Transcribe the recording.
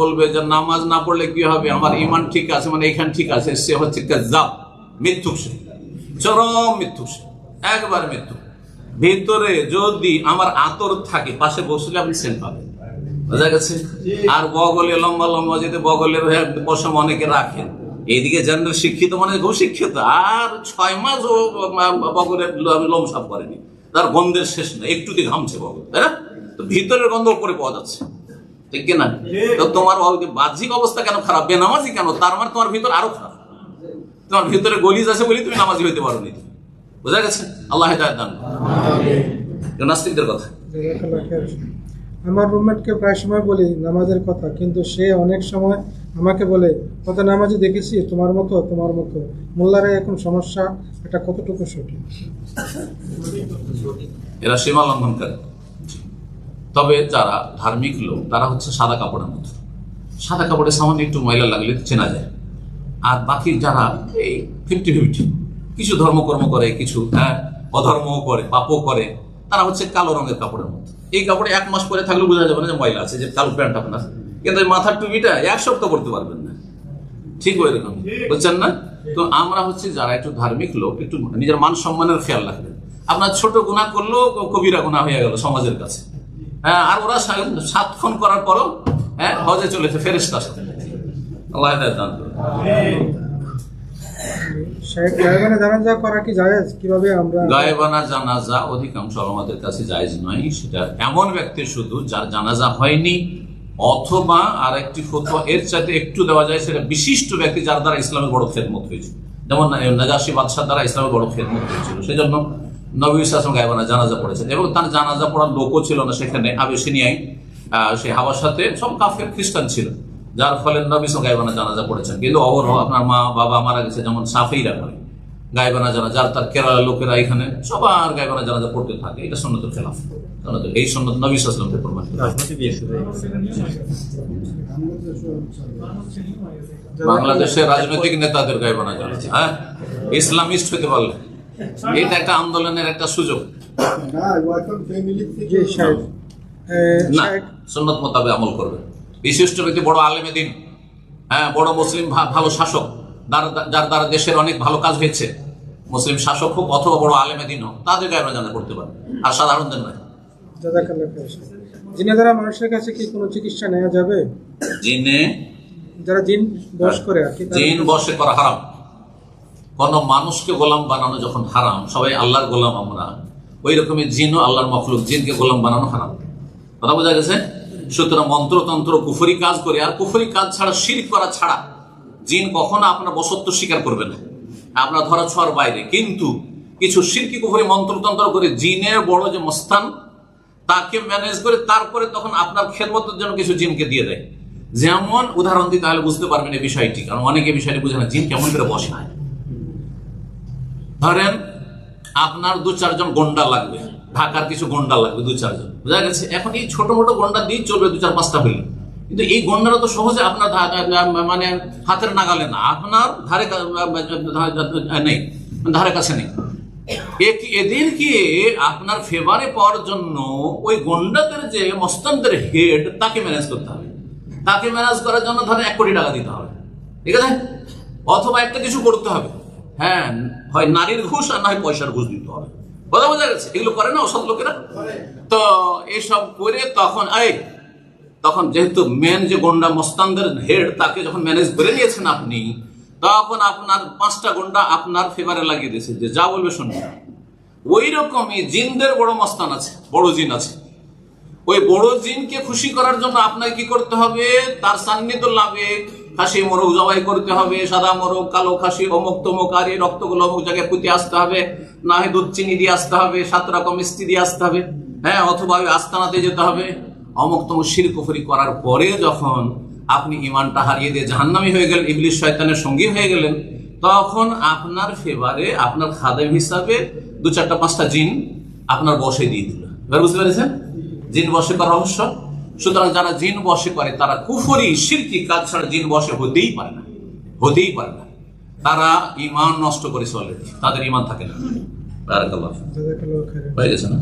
বলবে যে নামাজ না পড়লে কি হবে? আমার ইমান ঠিক আছে মানে এখান ঠিক আছে। সে হচ্ছে কাজ্জাব মিথ্যুক সে। চরম মিথ্যুক সে। একবার মৃত্যু ভিতরে যদি আমার আতর থাকে, পাশে বসলে আপনি সেন্ট পাবেন। বোঝা গেছে? আর বগলে, লম্বা লম্বা যেতে বগলের অনেকে রাখেন। এইদিকে জেনারেল শিক্ষিত মানে খুব শিক্ষিত। আর ছয় মাস ও বগলের লোম করেনি। তার গন্ধের শেষ নেই। একটু দিয়ে ঘামছে বগল, তাই না? তো ভিতরের গন্ধ উপরে পাওয়া যাচ্ছে। ঠিক কিনা? তো তোমার বাহ্যিক অবস্থা কেন খারাপ? বেনামাজি কেন? তার মানে তোমার ভিতর আরও খারাপ। তোমার ভিতরে গলিজ আছে বলে তুমি নামাজি হইতে পারো নি বোঝা গেছে? আল্লাহ হেদায়ত দান নাস্তিকদের কথা। আমার রুমমেটকে প্রায় সময় বলি নামাজের কথা কিন্তু সে অনেক সময় আমাকে বলে কত নামাজি দেখেছি? তোমার মতো তোমার মতো। মোল্লারে এখন সমস্যা এটা কতটুকু সঠিক? এরা সীমা লঙ্ঘন করে তবে যারা ধার্মিক লোক, তারা হচ্ছে সাদা কাপড়ের মতো সাদা কাপড়ে সামান্য একটু ময়লা লাগলে চেনা যায়। আর বাকি যারা এই ফিফটি ফিফটি কিছু ধর্মকর্ম করে, কিছু হ্যাঁ অধর্মও করে, পাপও করে, তারা হচ্ছে কালো রঙের কাপড়ের মতো এই কাপড়ে এক মাস পরে থাকলে বোঝা যাবে না যে ময়লা আছে, যে কালো প্যান্ট আপনার। কিন্তু মাথার টুপিটা এক সপ্তাহ করতে পারবেন না। ঠিক ওই রকম, বুঝছেন না? তো আমরা হচ্ছে যারা একটু ধার্মিক লোক, একটু নিজের মান সম্মানের খেয়াল রাখবেন। আপনার ছোট গুণা করলেও কবিরা গুণা হয়ে গেল সমাজের কাছে। হ্যাঁ আর ওরা সাতক্ষণ করার পরও হ্যাঁ হজে চলেছে ফেরেস্তার সাথে। আল্লাহ দান জানাজা অধিকাংশ আমাদের কাছে জায়েজ নয় সেটা এমন ব্যক্তি শুধু যার জানাজা হয়নি অথবা আর একটি ফতোয়া এর চাইতে একটু দেওয়া যায় সেটা বিশিষ্ট ব্যক্তি যার দ্বারা ইসলামের বড় খেদমত হয়েছে যেমন নাজাসি বাদশাহ দ্বারা ইসলামের বড় খেদমত হয়েছিল সেজন্য নবী ইসলাম গায়েবানা জানাজা পড়েছেন। এবং তার জানাজা পড়ার লোকও ছিল না সেখানে আবেসিনিয়ায়। সেই হাওয়ার সাথে সব কাফের খ্রিস্টান ছিল যার ফলে নবী ইসলাম গায়েবানা জানাজা পড়েছেন। কিন্তু অবরহ আপনার মা বাবা মারা গেছে যেমন সাফেইরা করে গায়েবানা জানা যার তার কেরালার লোকেরা এখানে সবার গায়েবানা জানাজা পড়তে থাকে। এটা সন্ন্যতের খেলাফ। এই সন্ন্যত নবী সাল্লামকে প্রমাণিত বাংলাদেশের রাজনৈতিক নেতাদের গায়েবানা জানাচ্ছে হ্যাঁ? ইসলামিস্ট হতে পারলে। এটা একটা আন্দোলনের একটা সুযোগ। জি সাহেব। এ, না সন্ন্যত মোতাবেক আমল করবে। বিশিষ্ট ব্যক্তি বড় আলেমে দিন। হ্যাঁ বড় মুসলিম ভালো শাসক। যার- দ্বারা দেশের অনেক ভালো কাজ হয়েছে। মুসলিম শাসক হোক অথবা বড় আলেমে দিন হোক তাদের গায়েবানা জানা করতে পারে আর সাধারণদের নয়। জিনে দ্বারা মানুষের কাছে কি কোনো চিকিৎসা নেওয়া যাবে? জিনে যারা জিন বস করে আর কি তারা- জিন বসে করা হারাম। কোন মানুষকে গোলাম বানানো যখন হারাম, সবাই আল্লাহর গোলাম আমরা। ওই রকমই জিনও আল্লাহর মখলুক, জিনকে গোলাম বানানো হারাম। কথা বোঝা গেছে? সুতরাং মন্ত্রতন্ত্র, কুফরি কাজ করে, আর কুফরি কাজ ছাড়া শির করা ছাড়া জিন কখনো আপনার বসত্ব স্বীকার করবে না। আপনার ধরা ছোঁয়ার বাইরে। কিন্তু কিছু শিরকি কুফরি মন্ত্রতন্ত্র করে জিনের বড় যে মস্তান, তাকে ম্যানেজ করে তারপরে তখন আপনার খেদমতের জন্য কিছু জিনকে দিয়ে দেয়। যেমন উদাহরণ দিই তাহলে বুঝতে পারবেন এই বিষয়টি, কারণ অনেকে বিষয়টি বুঝে না, জিন কেমন করে বসে না। ধরেন আপনার দু চারজন গন্ডা লাগবে, ঢাকার কিছু গন্ডা লাগবে দু চারজন। বুঝা গেছে? এখন এই ছোট মোটো গন্ডা দিয়ে চলবে দু চার পাঁচটা হইলে কিন্তু এই গন্ডারা তো সহজে আপনার মানে হাতের নাগালে না। আপনার ধারে নেই, ধারে কাছে নেই। এদেরকে আপনার ফেভারে পাওয়ার জন্য ওই গন্ডাদের যে মস্তানদের হেড তাকে ম্যানেজ করতে হবে। তাকে ম্যানেজ করার জন্য ধরেন এক কোটি টাকা দিতে হবে। ঠিক আছে? অথবা একটা কিছু করতে হবে। হ্যাঁ হয় নারীর ঘুষ আর না হয় পয়সার ঘুষ দিতে হবে। কথা বোঝা গেছে? এগুলো করে না অসৎ লোকেরা? তো এসব করে তখন, এই, তখন যেহেতু মেন যে গন্ডা মস্তানদের হেড তাকে যখন ম্যানেজ করে নিয়েছেন আপনি, তখন আপনার পাঁচটা গন্ডা আপনার ফেভারে লাগিয়ে দিয়েছে যে যা বলবে শুনবে। ওই রকমই জিনদের বড় মস্তান আছে, বড় জিন আছে। ওই বড় জিনকে খুশি করার জন্য আপনাকে কি করতে হবে? তার সান্নিধ্য লাভে খাসি মোরগ জবাই করতে হবে, সাদা মোরগ কালো খাসি, অমুক তমুক, আর এই রক্তগুলো অমুক জায়গায় পুঁতে আসতে হবে না হয় দুধ, চিনি দিয়ে আসতে হবে, সাত রকম মিষ্টি দিয়ে আসতে হবে হ্যাঁ অথবা আস্তানাতে যেতে হবে। অমুক তমুক শিরকুফরি করার পরে যখন আপনি ইমানটা হারিয়ে দিয়ে জাহান্নামি হয়ে গেলেন, ইবলিশ শয়তানের সঙ্গী হয়ে গেলেন, তখন আপনার ফেভারে, আপনার খাদেম হিসাবে দু চারটা, পাঁচটা জিন আপনার বসে দিয়ে দিল। এবার বুঝতে পেরেছেন? জিন বসে করার রহস্য? সুতরাং যারা জিন বসে করে তারা কুফরি সিরকি কাজ ছাড়া জিন বসে হতেই পারে না। হতেই পারে না। তারা ইমান নষ্ট করেছে অলরেডি তাদের ইমান থাকে না। হয়ে গেছে না?